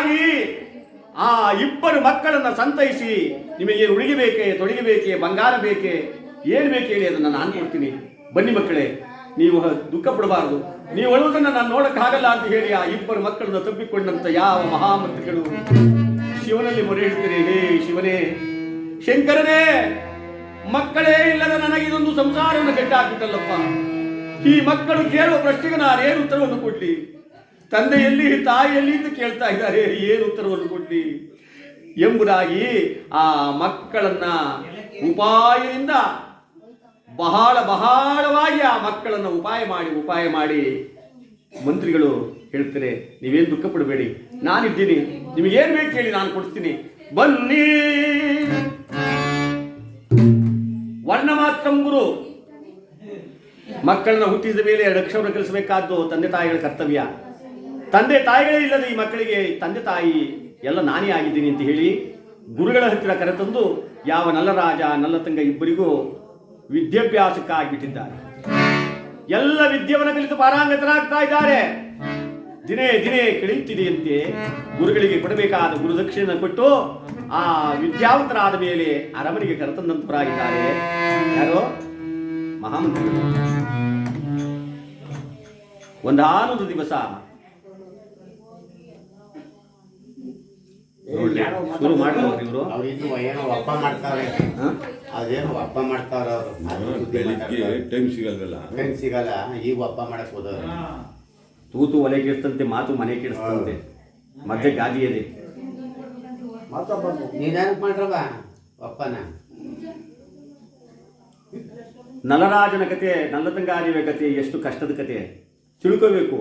ಎಂಬುದಾಗಿ ಆ ಇಬ್ಬರು ಮಕ್ಕಳನ್ನ ಸಂತೈಸಿ ನಿಮಗೆ ಉಡುಗೆ ಬೇಕೇ ಬಂಗಾರ ಬೇಕೇ, ಏನು ಬೇಕು ಹೇಳಿ ಅದನ್ನ ನಾನು ಕೊಡ್ತೀನಿ. ಬನ್ನಿ ಮಕ್ಕಳೇ, ನೀವು ದುಃಖ ಪಡಬಾರದು. ನೀವು ಹೇಳುವುದನ್ನ ನಾನು ನೋಡಕ್ಕಾಗಲ್ಲ ಅಂತ ಹೇಳಿ ಆ ಇಬ್ಬರು ಮಕ್ಕಳನ್ನ ತಪ್ಪಿಕೊಂಡಂತ ಯಾವ ಮಹಾಮಂತ್ರಿಗಳು ಶಿವನಲ್ಲಿ ಮೊರೆ ಹೇಳ್ತೀರಿ? ಹೇ ಶಿವನೇ, ಶಂಕರನೇ, ಮಕ್ಕಳೇ ಇಲ್ಲದ ನನಗೆ ಇದೊಂದು ಸಂಸಾರವನ್ನು ಕೆಟ್ಟಾಕ್ಬಿಟ್ಟಲ್ಲಪ್ಪ ಈ ಮಕ್ಕಳು ಕೇಳುವ ಪ್ರಶ್ನೆಗೆ ನಾನು ಏನು ಉತ್ತರವನ್ನು ಕೊಡ್ಲಿ? ತಂದೆಯಲ್ಲಿ, ತಾಯಿಯಲ್ಲಿ ಅಂತ ಕೇಳ್ತಾ ಇದ್ದಾರೆ. ಏನು ಉತ್ತರವನ್ನು ಕೊಡ್ಲಿ? ಎಂಬುದಾಗಿ ಆ ಮಕ್ಕಳನ್ನ ಉಪಾಯದಿಂದ ಬಹಳ ಬಹಳವಾಗಿ ಆ ಮಕ್ಕಳನ್ನ ಉಪಾಯ ಮಾಡಿ ಉಪಾಯ ಮಾಡಿ ಮಂತ್ರಿಗಳು ಹೇಳ್ತಾರೆ, ನೀವೇನು ದುಃಖ ಪಡಬೇಡಿ. ನಾನಿದ್ದೀನಿ. ನಿಮಗೇನು ಬೇಕು ಹೇಳಿ ನಾನು ಕೊಡ್ತೀನಿ. ಬನ್ನಿ. ವರ್ಣ ಮಾತ್ರಂಗುರು ಮಕ್ಕಳನ್ನ ಹುಟ್ಟಿದ ಮೇಲೆ ರಕ್ಷಣೆ ಕಲಿಸಬೇಕಾದ್ದು ತಂದೆ ತಾಯಿಗಳ ಕರ್ತವ್ಯ. ತಂದೆ ತಾಯಿಗಳೇ ಇಲ್ಲದೆ ಈ ಮಕ್ಕಳಿಗೆ ತಂದೆ ತಾಯಿ ಎಲ್ಲ ನಾನೇ ಆಗಿದ್ದೀನಿ ಅಂತ ಹೇಳಿ ಗುರುಗಳ ಹತ್ತಿರ ಕರೆತಂದು ಯಾವ ನಲ್ಲರಾಜ, ನಲ್ಲತಂಗ ಇಬ್ಬರಿಗೂ ವಿದ್ಯಾಭ್ಯಾಸಕ್ಕಾಗಿಬಿಟ್ಟಿದ್ದಾರೆ. ಎಲ್ಲ ವಿದ್ಯೆಯನ್ನು ಕಲಿತು ಪಾರಾಂಗತರಾಗ್ತಾ ಇದ್ದಾರೆ. ದಿನೇ ದಿನೇ ಕಳೆಯುತ್ತಿದೆಯಂತೆ ಗುರುಗಳಿಗೆ ಕೊಡಬೇಕಾದ ಗುರುದಕ್ಷಿಣೆ ಕೊಟ್ಟು ಆ ವಿದ್ಯಾವಂತರಾದ ಮೇಲೆ ಅರಮನೆಗೆ ಕರೆತಂದಂತರಾಗಿದ್ದಾರೆ ಯಾರೋ? ಮಹಾಮಂತ್ರಿಗಳು. ಒಂದಾನೊಂದು ದಿವಸ ನೋಡ್ರಿ, ಶುರು ಮಾಡ್ತಾರೆ ಇವರು. ಅಪ್ಪ ಮಾಡ್ತಾರೆ ಏನೋ ಅಪ್ಪ ಮಾಡ್ತಾರೆ. ಅದೇನೋ ಅವರು. ಬೆಳಿಗ್ಗೆ ಟೈಮ್ ಸಿಗಲ್ವಲ್ಲ? ಟೈಮ್ ಸಿಗಲ್ಲ. ಈಗ ಅಪ್ಪ ಮಾಡಕ್ ಹೋದವ್ರು ತೂತು ಒಲೆ ಕೇಳಿಸ್ತಂತೆ ಮಾತು ಮನೆ ಕೇಳಿಸ್ತಂತೆ ಮತ್ತೆ ಗಾದಿ ಇದೆ ನೀನ್ಯಾಕ್ ಮಾಡ್ರವ? ಅಪ್ಪನ ನಲರಾಜನ ಕತೆ ನಲ್ಲತಂಗಾರಿಯ ಕತೆ ಎಷ್ಟು ಕಷ್ಟದ ಕತೆ. ತಿಳ್ಕೋಬೇಕು.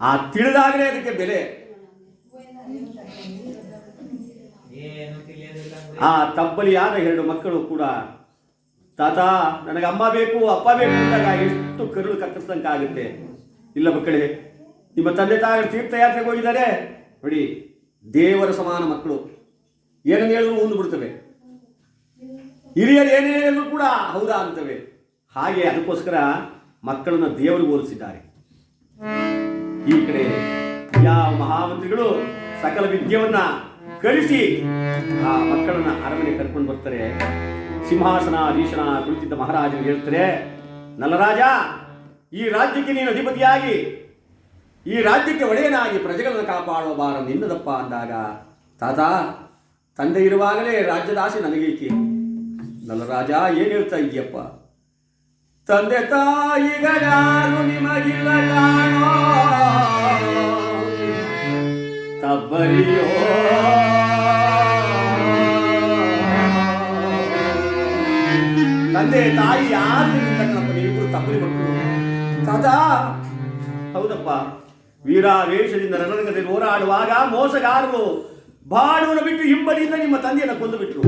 ಆ ತಿಳಿದಾಗಲೇ ಅದಕ್ಕೆ ಬೆಲೆ. ಆ ತಬ್ಬಲಿಯಾದ ಎರಡು ಮಕ್ಕಳು ಕೂಡ, ತಾತ, ನನಗೆ ಅಮ್ಮ ಬೇಕು, ಅಪ್ಪ ಬೇಕು ಅಂದಾಗ ಎಷ್ಟು ಕರುಳು ಕತ್ತರಿಸ್ದಂಗಾಗುತ್ತೆ ಇಲ್ಲ ಮಕ್ಕಳೇ, ನಿಮ್ಮ ತಂದೆ ತಾಯಿ ತೀರ್ಥಯಾತ್ರೆಗೆ ಹೋಗಿದ್ದಾರೆ. ನೋಡಿ, ದೇವರ ಸಮಾನ ಮಕ್ಕಳು. ಏನನ್ನು ಹೇಳಿದ್ರು ಮುಂದೆ ಬಿಡ್ತವೆ ಹಿರಿಯರು ಏನೇ ಹೇಳಿದ್ರು ಕೂಡ ಹೌದಾ ಅಂತವೆ. ಹಾಗೆ ಅದಕ್ಕೋಸ್ಕರ ಮಕ್ಕಳನ್ನ ದೇವರು ಹೋಲಿಸಿದ್ದಾರೆ. ಈ ಕಡೆ ಯಾವ ಮಹಾಮಂತ್ರಿಗಳು ಸಕಲ ವಿದ್ಯೆಯನ್ನ ಕಲಿಸಿ ಆ ಮಕ್ಕಳನ್ನ ಅರಮನೆ ಕರ್ಕೊಂಡು ಬರ್ತಾರೆ. ಸಿಂಹಾಸನ, ಅಧೀಶನ ಕುಳಿತಿದ್ದ ಮಹಾರಾಜರು ಹೇಳ್ತಾರೆ, ನಲರಾಜ, ಈ ರಾಜ್ಯಕ್ಕೆ ನೀನು ಅಧಿಪತಿಯಾಗಿ, ಈ ರಾಜ್ಯಕ್ಕೆ ಒಡೆಯನಾಗಿ ಪ್ರಜೆಗಳನ್ನು ಕಾಪಾಡುವ ಭಾರ ನಿನ್ನದಪ್ಪ ಅಂದಾಗ, ತಾತ, ತಂದೆ ಇರುವಾಗಲೇ ರಾಜ್ಯದಾಸೆ ನನಗೇಕೆ ನಲರಾಜ, ಏನು ಹೇಳ್ತಾ ಇದೆಯಪ್ಪ? ತಂದೆ ತಾಯಿಗಳು ನಿಮಗಿಲ್ಲ ಕಾಣೋ. ತಂದೆ, ತಾಯಿ ಯಾರು ನೀವಿಬ್ರು ತಬ್ಬಲಿ ಮಕ್ಕಳು. ಸದಾ, ಹೌದಪ್ಪ, ವೀರಾವೇಶದಿಂದ ರಣರಂಗದಲ್ಲಿ ಹೋರಾಡುವಾಗ ಮೋಸಗಾರರು ಬಾಡುವನ್ನು ಬಿಟ್ಟು ಹಿಂಬದಿಯಿಂದ ನಿಮ್ಮ ತಂದೆಯನ್ನು ಕೊಂದು ಬಿಟ್ಟರು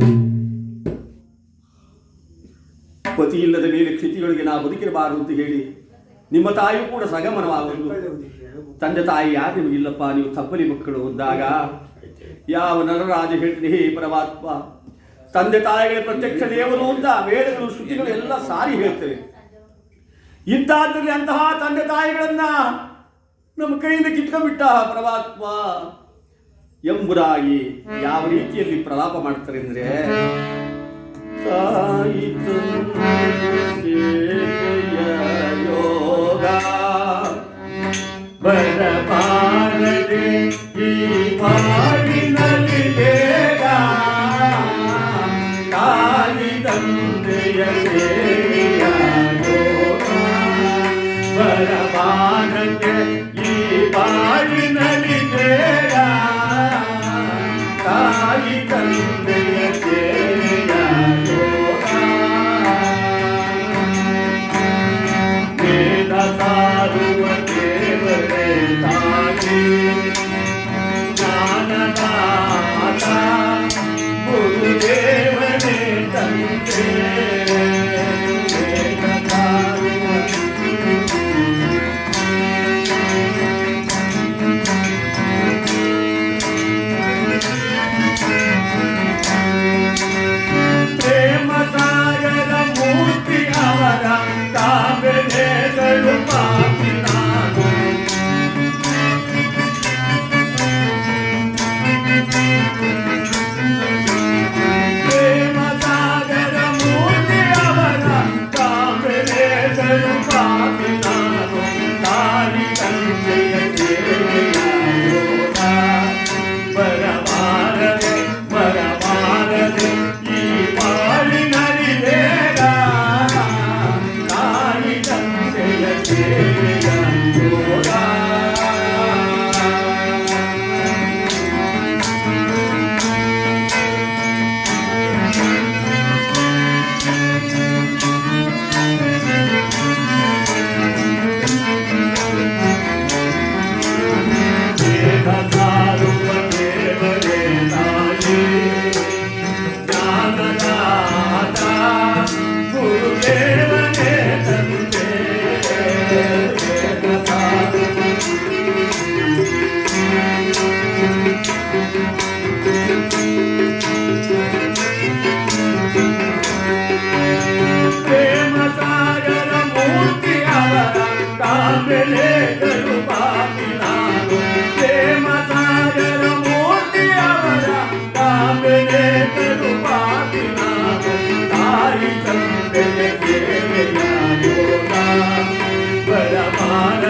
ಪತಿ ಇಲ್ಲದ ಮೇಲೆ ಕ್ಷಿತಿಗಳಿಗೆ ನಾವು ಬದುಕಿರಬಾರದು ಅಂತ ಹೇಳಿ ನಿಮ್ಮ ತಾಯಿಯೂ ಕೂಡ ಸಗಮನವಾಗುವುದು. ತಂದೆ ತಾಯಿ ಯಾರು ನಿಮಗಿಲ್ಲಪ್ಪ ನೀವು ತಪ್ಪಲಿ ಮಕ್ಕಳು ಅಂದಾಗ ಯಾವ ನರರಾಜ ಹೇಳ್ತೀನಿ, ಹೇ ಪರಮಾತ್ಮ, ತಂದೆ ತಾಯಿಗಳ ಪ್ರತ್ಯಕ್ಷ ದೇವರು ಅಂತ ವೇದಗಳು, ಶ್ರುತಿಗಳು ಎಲ್ಲ ಸಾರಿ ಹೇಳ್ತೇವೆ. ಇಂತಹದ್ರಲ್ಲಿ ಅಂತಹ ತಂದೆ ತಾಯಿಗಳನ್ನ ನಮ್ಮ ಕೈಯಿಂದ ಕಿತ್ಕೊಂಡ್ಬಿಟ್ಟ ಪರಮಾತ್ಮ ಎಂಬುದಾಗಿ ಯಾವ ರೀತಿಯಲ್ಲಿ ಪ್ರಲಾಪ ಮಾಡ್ತಾರೆ ಅಂದ್ರೆ Para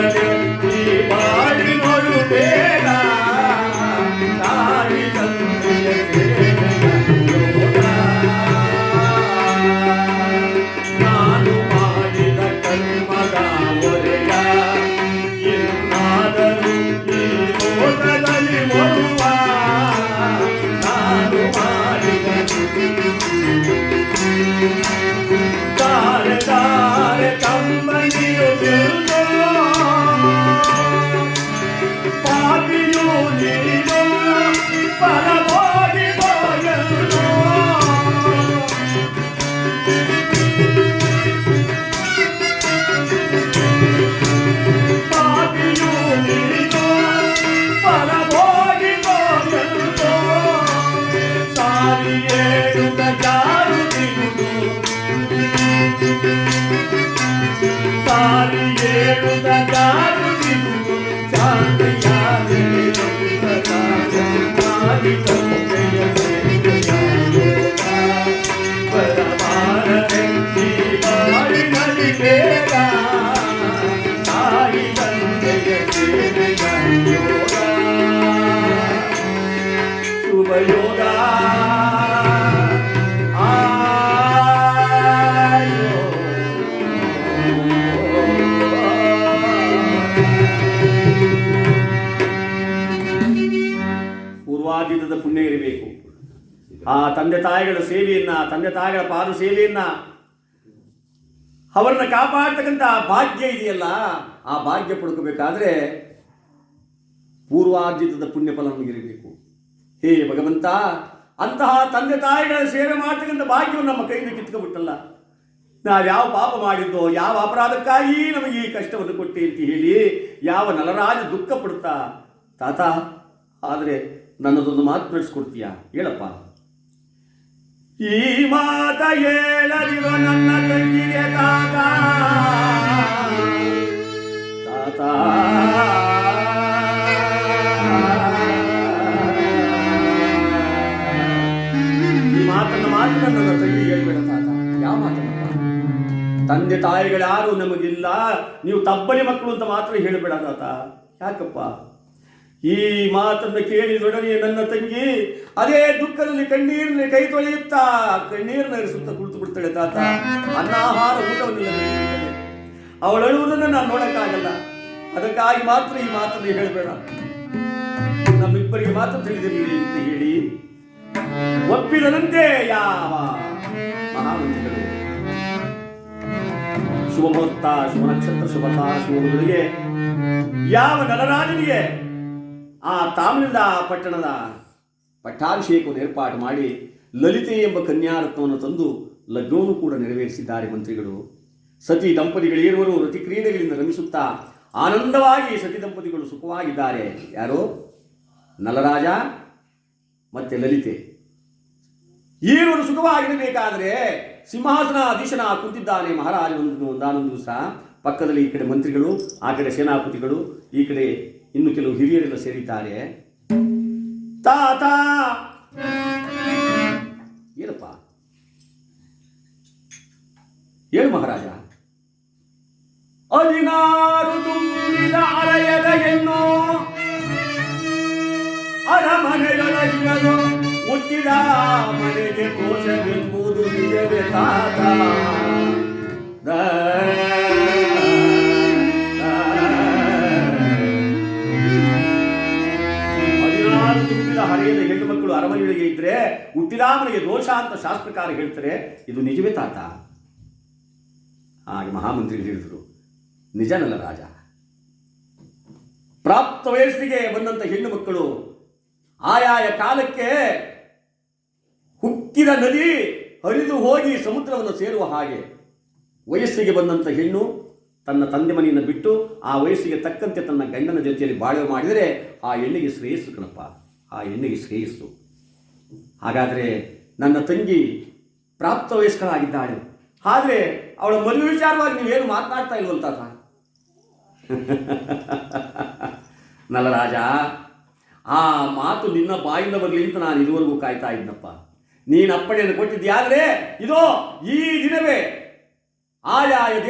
Hallelujah. ತಾಯಿಗಳ ಸೇವೆಯನ್ನ, ತಂದೆ ತಾಯಿಗಳ ಪಾದ ಸೇವೆಯನ್ನ ಅವರನ್ನ ಕಾಪಾಡ್ತಕ್ಕಂಥ ಭಾಗ್ಯ ಇದೆಯಲ್ಲ, ಆ ಭಾಗ್ಯ ಪಡ್ಕೋಬೇಕಾದ್ರೆ ಪೂರ್ವಾರ್ಜಿತದ ಪುಣ್ಯ ಫಲ ನಮಗಿರಬೇಕು ಹೇ ಭಗವಂತ, ಅಂತಹ ತಂದೆ ತಾಯಿಗಳ ಸೇವೆ ಮಾಡ್ತಕ್ಕಂಥ ಭಾಗ್ಯವನ್ನು ನಮ್ಮ ಕೈಯಿಂದ ಕಿತ್ಕೊಬಿಟ್ಟಲ್ಲ ನಾವು ಯಾವ ಪಾಪ ಮಾಡಿದ್ದೋ, ಯಾವ ಅಪರಾಧಕ್ಕಾಗಿ ನಮಗೆ ಈ ಕಷ್ಟವನ್ನು ಕೊಟ್ಟೆ ಅಂತ ಹೇಳಿ ಯಾವ ನಲರಾಜ ದುಃಖ ಪಡುತ್ತಾ ತಾತ, ಆದರೆ ನನ್ನದೊಂದು ಮಾತು ನಡೆಸ್ಕೊಡ್ತೀಯಾ? ಹೇಳಪ್ಪ. ಈ ಮಾತ ಹೇಳದಿರೋ ನನ್ನ ತಂಗಿಗೆ ತಾತ. ತಾತ. ಈ ಮಾತನ್ನ ಮಾತು ನನ್ನ ತಂಗಿ ಹೇಳ್ಬೇಡ ತಾತ. ಯಾವ ಮಾತನ್ನಪ್ಪ? ತಂದೆ ತಾಯಿಗಳ್ಯಾರು ನಮಗಿಲ್ಲ. ನೀವು ತಬ್ಬಲಿ ಮಕ್ಕಳು ಅಂತ ಮಾತ್ರ ಹೇಳಬೇಡ ತಾತ. ಯಾಕಪ್ಪ? ಈ ಮಾತನ್ನು ಕೇಳಿ ಕೇಳಿದೊಡನೆ ನನ್ನ ತಂಗಿ ಅದೇ ದುಃಖದಲ್ಲಿ ಕಣ್ಣೀರಿನ ಕೈ ತೊಳೆಯುತ್ತಾ ಕಣ್ಣೀರನ್ನ ಹರಿಸುತ್ತಾ ಕುಳಿತು ಬಿಡ್ತಾಳೆ ತಾತ ಅನ್ನಾಹಾರ ಊಟವನ್ನು. ಅವಳು ಅಳುವುದನ್ನು ನಾನು ನೋಡಕ್ಕಾಗಲ್ಲ. ಅದಕ್ಕಾಗಿ ಮಾತ್ರ ಈ ಮಾತನ್ನು ಹೇಳಬೇಡ. ನಮ್ಮಿಬ್ಬರಿಗೆ ಮಾತ್ರ ತಿಳಿದಿರಲಿ ಅಂತ ಹೇಳಿ ಒಪ್ಪಿದನಂತೆ ಯಾವ ಮಹಾಮಂತ್ರಿಗಳು ಶುಭ ಮುಹೂರ್ತ ಶುಭ ನಕ್ಷತ್ರ ಶುಭತಾ ಶುಭಗಳಿಗೆ ಯಾವ ನಲರಾಜನಿಗೆ ಆ ತಾಮ್ರದ ಪಟ್ಟಣದ ಪಟ್ಟಾಭಿಷೇಕವನ್ನು ಏರ್ಪಾಡು ಮಾಡಿ ಲಲಿತೆ ಎಂಬ ಕನ್ಯಾರತ್ನವನ್ನು ತಂದು ಲಗ್ನವನ್ನು ಕೂಡ ನೆರವೇರಿಸಿದ್ದಾರೆ ಮಂತ್ರಿಗಳು. ಸತಿ ದಂಪತಿಗಳೇರುವರು ರತಿಕ್ರೀಡೆಗಳಿಂದ ರಮಿಸುತ್ತಾ ಆನಂದವಾಗಿ ಸತಿ ದಂಪತಿಗಳು ಸುಖವಾಗಿದ್ದಾರೆ. ಯಾರು? ನಲರಾಜ ಮತ್ತೆ ಲಲಿತೆ. ಈರುವರು ಸುಖವಾಗಿರಬೇಕಾದರೆ ಸಿಂಹಾಸನ ಅಧೀಶನ ಕುಂತಿದ್ದಾನೆ ಮಹಾರಾಜ ಒಂದು ಒಂದಾನೊಂದು ದಿವಸ. ಪಕ್ಕದಲ್ಲಿ ಈ ಕಡೆ ಮಂತ್ರಿಗಳು, ಆ ಕಡೆ ಸೇನಾಪತಿಗಳು, ಈ ಕಡೆ ಇನ್ನು ಕೆಲವು ಹಿರಿಯರೆಲ್ಲ ಸೇರಿದ್ದಾರೆ ತಾತ ಏನಪ್ಪ ಹೇಳು ಮಹಾರಾಜ ಹದಿನಾರು ತುಂಬಿದ ಅಲೆಯದ ಹೆಣ್ಣು ಅರಮನೆಯೊಳಗಿರಲು ಹುಟ್ಟಿದ ಮನೆಗೆ ಕೋಶವೆಂಬುದು ನಿಜವೇ ತಾತ ಹುಟ್ಟಿದ ಮನೆಗೆ ದೋಷ ಅಂತ ಶಾಸ್ತ್ರಕಾರ ಹೇಳ್ತಾರೆ, ಇದು ನಿಜವೇ ತಾತ? ಹಾಗೆ ಮಹಾಮಂತ್ರಿ ಹೇಳಿದರು, ನಿಜನಲ್ಲ ರಾಜ. ಪ್ರಾಪ್ತ ವಯಸ್ಸಿಗೆ ಬಂದಂಥ ಹೆಣ್ಣು ಮಕ್ಕಳು, ಆಯಾಯ ಕಾಲಕ್ಕೆ ಹುಕ್ಕಿದ ನದಿ ಹರಿದು ಹೋಗಿ ಸಮುದ್ರವನ್ನು ಸೇರುವ ಹಾಗೆ, ವಯಸ್ಸಿಗೆ ಬಂದಂಥ ಹೆಣ್ಣು ತನ್ನ ತಂದೆ ಮನೆಯನ್ನು ಬಿಟ್ಟು, ಆ ವಯಸ್ಸಿಗೆ ತಕ್ಕಂತೆ ತನ್ನ ಗಂಡನ ಜೊತೆಯಲ್ಲಿ ಬಾಳ್ವೆ ಮಾಡಿದರೆ, ಆ ಹೆಣ್ಣಿಗೆ ಶ್ರೇಯಸ್ಸು ಕಣಪ್ಪ. ಆ ಹೆಣ್ಣಿಗೆ ಶ್ರೇಯಸ್ಸು. ಹಾಗಾದರೆ ನನ್ನ ತಂಗಿ ಪ್ರಾಪ್ತ ವಯಸ್ಕಳಾಗಿದ್ದಾಳೆ ಆದರೆ ಅವಳ ಮದುವೆ ವಿಚಾರವಾಗಿ ನೀವೇನು ಮಾತನಾಡ್ತಾ ಇಲ್ವಂತ ನಲರಾಜ, ಆ ಮಾತು ನಿನ್ನ ಬಾಯಿಂದ ಬರಲಿ ಅಂತ ನಾನು ಇದುವರೆಗೂ ಕಾಯ್ತಾ ಇದ್ನಪ್ಪ ನೀನು ಅಪ್ಪಣೆಯನ್ನು ಕೊಟ್ಟಿದ್ದೀಯಾದರೆ ಇದೋ ಈ ದಿನವೇ ಆಯಾಯ